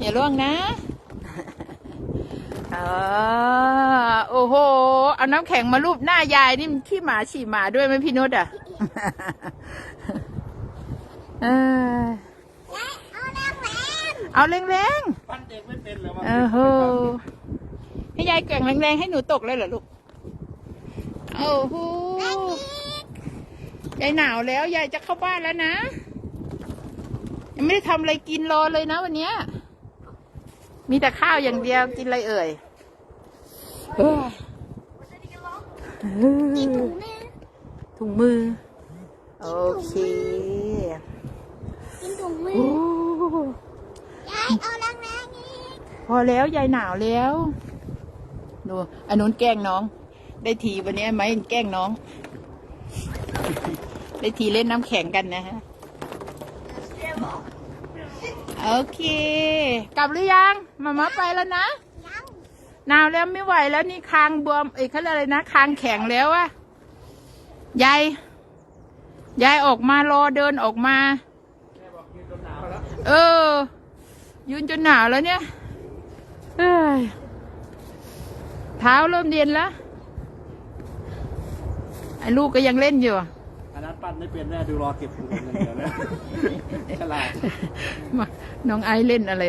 อย่าล่วงนะอ่าโอ้โห เอาน้ำแข็งมาลูบหน้ายายนี่มันขี้หมาฉี่หมาด้วยไหมพี่นุชอะเออเอาแรงแรงเอาแรงปั้นเด็กไม่เป็นเหรอๆเออโหให้ยายแกว่งแรงๆให้หนูตกเลยเหรอลูกโอ้โหยายหนาวแล้วยายจะเข้าบ้านแล้วนะ ยังไม่ได้ทำอะไรกินรอเลยนะวันเนี้ย มีแต่ข้าวอย่างเดียวกินอะไรเอ่ยเฮ้ยกินถุงแม่ถุงมือ โอเคกินถุงมือโอ้ยายเอาแรงแรงอีกพอแล้วยายหนาวแล้วดูอันนู้นแกล้งน้อง ได้ทีวันนี้ไหมแกล้งน้อง ได้ทีเล่นน้ำแข็งกันนะฮะ โอเค กลับหรือยังมามาไปแล้วนะยังหนาวแล้วไม่ไหวแล้วนี่คางบวมเอ้ยเขาเรียกอะไรนะคางแข็งแล้วอะยายยายออกมารอเดินออกมา เออ ยืนจนหนาวแล้วเนี่ยเอ้ยเท้าเริ่มเย็นแล้วไอ้ลูกก็ยังเล่นอยู่อันนั้นปั้นไม่เป็นแน่ดูรอเก็บเงินอย่างเดียวนะฉ ลาด น้องไอซ์เล่นอะไร